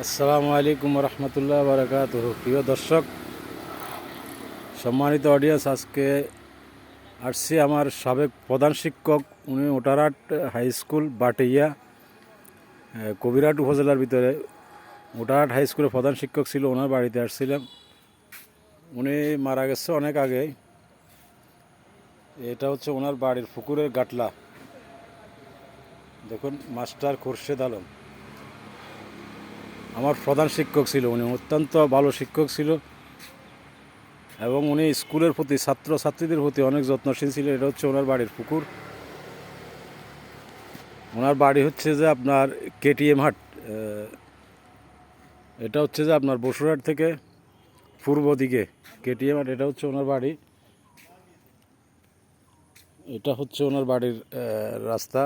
আসসালামু আলাইকুম রহমতুল্লাহ বারকাত প্রিয় দর্শক, সম্মানিত অডিয়েন্স আজকে আসছি আমার সাবেক প্রধান শিক্ষক, উনি ওটারাট হাই স্কুল, বাটিয়া কবিরাট উপজেলার ভিতরে। ওটারাট হাই স্কুলের প্রধান শিক্ষক ছিল, ওনার বাড়িতে আসছিলাম। উনি মারা গেছে অনেক আগে। এটা হচ্ছে ওনার বাড়ির পুকুরের গাটলা। দেখুন, মাস্টার খোরশেদ আলম। আমার প্রধান শিক্ষক ছিল, উনি অত্যন্ত ভালো শিক্ষক ছিল এবং উনি স্কুলের প্রতি ছাত্র ছাত্রীদের প্রতি অনেক যত্নশীল ছিল। এটা হচ্ছে ওনার বাড়ির পুকুর। ওনার বাড়ি হচ্ছে যে আপনার কেটিএম হাট এটা হচ্ছে যে আপনার বসুরহাট থেকে পূর্ব দিকে কেটিএম হাট, এটা হচ্ছে ওনার বাড়ি। এটা হচ্ছে ওনার বাড়ির রাস্তা।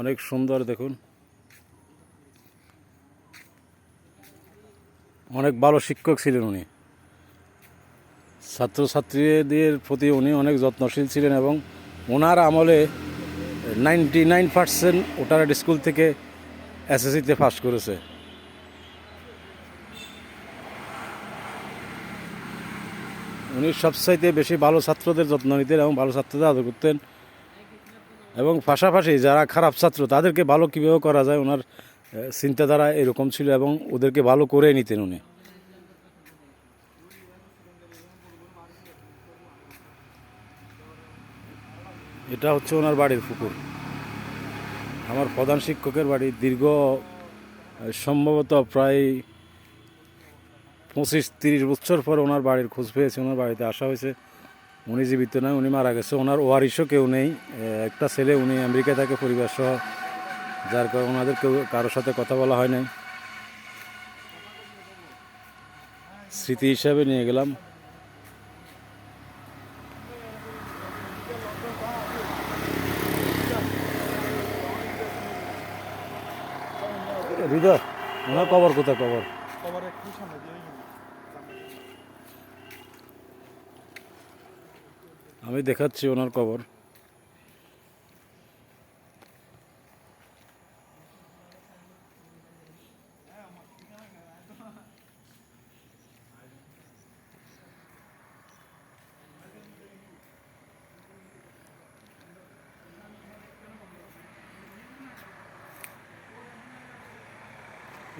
অনেক সুন্দর দেখুন। অনেক ভালো শিক্ষক ছিলেন উনি। ছাত্রছাত্রীদের প্রতি উনি অনেক যত্নশীল ছিলেন এবং ওনার আমলে নাইনটি নাইন পার্সেন্ট ওটার স্কুল থেকে এসএসসিতে পাস করেছে। উনি সবচাইতে বেশি ভালো ছাত্রদের যত্ন নিতেন এবং ভালো ছাত্রদের আদর করতেন। এবং পাশাপাশি যারা খারাপ ছাত্র, তাদেরকে ভালো কীভাবে করা যায় ওনার চিন্তাধারা এরকম ছিল এবং ওদেরকে ভালো করে নিতেন উনি। এটা হচ্ছে ওনার বাড়ির পুকুর। আমার প্রধান শিক্ষকের বাড়ি দীর্ঘ সম্ভবত প্রায় পঁচিশ তিরিশ বছর পর ওনার বাড়ির খোঁজ পেয়েছে, ওনার বাড়িতে আসা হয়েছে। উনি জীবিত নয়, উনি মারা গেছে। ওনার ওয়ারিশও কেউ নেই। একটা ছেলে, উনি আমেরিকায় থাকে পরিবার সহ যার কারণে ওনাদের কেউ কারোর সাথে কথা বলা হয় নাই। স্মৃতি হিসাবে নিয়ে গেলাম। ওনার কবর কোথায় কবর? আমি দেখাচ্ছি ওনার কবর।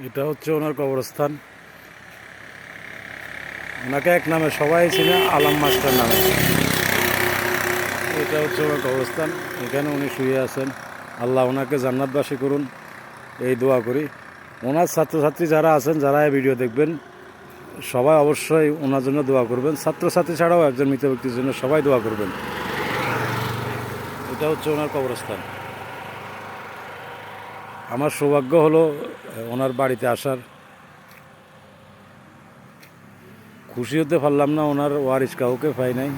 এটা হচ্ছে ওনার কবরস্থান। ওনাকে এক নামে সবাই চিনে, আলাম মাস্টার নামে। এটা হচ্ছে ওনার কবরস্থান। এখানে উনি শুয়ে আছেন। আল্লাহ ওনাকে জান্নাতবাসী করুন। এই দোয়া করি। ওনার ছাত্রছাত্রী যারা আছেন, যারা এই ভিডিও দেখবেন, সবাই অবশ্যই ওনার জন্য দোয়া করবেন। ছাত্রছাত্রী ছাড়াও একজন মৃত ব্যক্তির জন্য সবাই দোয়া করবেন। এটা হচ্ছে ওনার কবরস্থান। আমার সৌভাগ্য হলো, ওনার বাড়িতে আসার। খুশি হতে পারলাম না, ওনার ওয়ারিস কাউকে পাই নাই।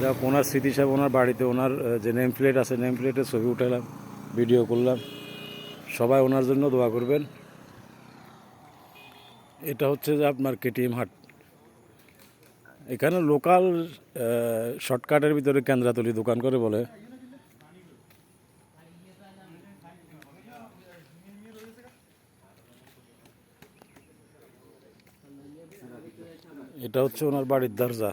যা ওনার স্মৃতি হিসাবে ওনার বাড়িতে ওনার যে নেম প্লেট আছে নেম প্লেটের ছবি উঠালাম ভিডিও করলাম। সবাই ওনার জন্য দোয়া করবেন। এটা হচ্ছে যে আপনার কেটিএম হাট। এখানে লোকাল শর্টকাটের ভিতরে কেন্দ্রাতলি দোকান করে বলে। এটা হচ্ছে ওনার বাড়ির দরজা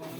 ভাই আল্লাহ হাফেজ। ঠিক আছে। আমি হুতুর কি অবস্থা ভালো আছেন কালাগানি শুনে দিকে না কালাগান হুতুরও তো বলে সমস্যা একটু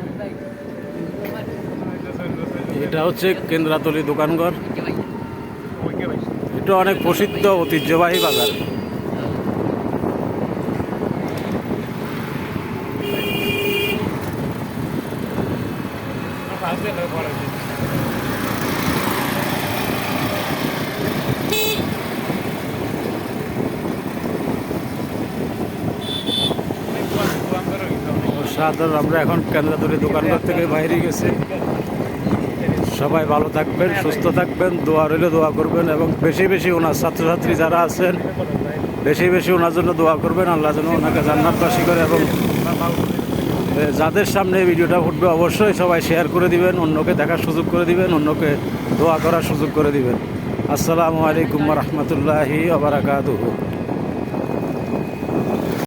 এটা হচ্ছে কেন্দ্রাতলি দোকানঘর। এটা অনেক প্রসিদ্ধ ঐতিহ্যবাহী বাজার। সাধারণ আমরা এখন কেন্দ্রাতলি দোকানঘর থেকে বাইরে গেছি। সবাই ভালো থাকবেন সুস্থ থাকবেন দোয়া রইলে দোয়া করবেন এবং বেশি বেশি ওনার ছাত্রছাত্রী যারা আছেন বেশি বেশি ওনার জন্য দোয়া করবেন আল্লাহ যেন ওনাকে জান্নাতবাসী করে এবং যাদের সামনে এই ভিডিওটা ফুটবে অবশ্যই সবাই শেয়ার করে দিবেন অন্যকে দেখার সুযোগ করে দিবেন অন্যকে দোয়া করার সুযোগ করে দিবেন। আসসালামু আলাইকুম রহমতুল্লাহি আবরাকাতুহু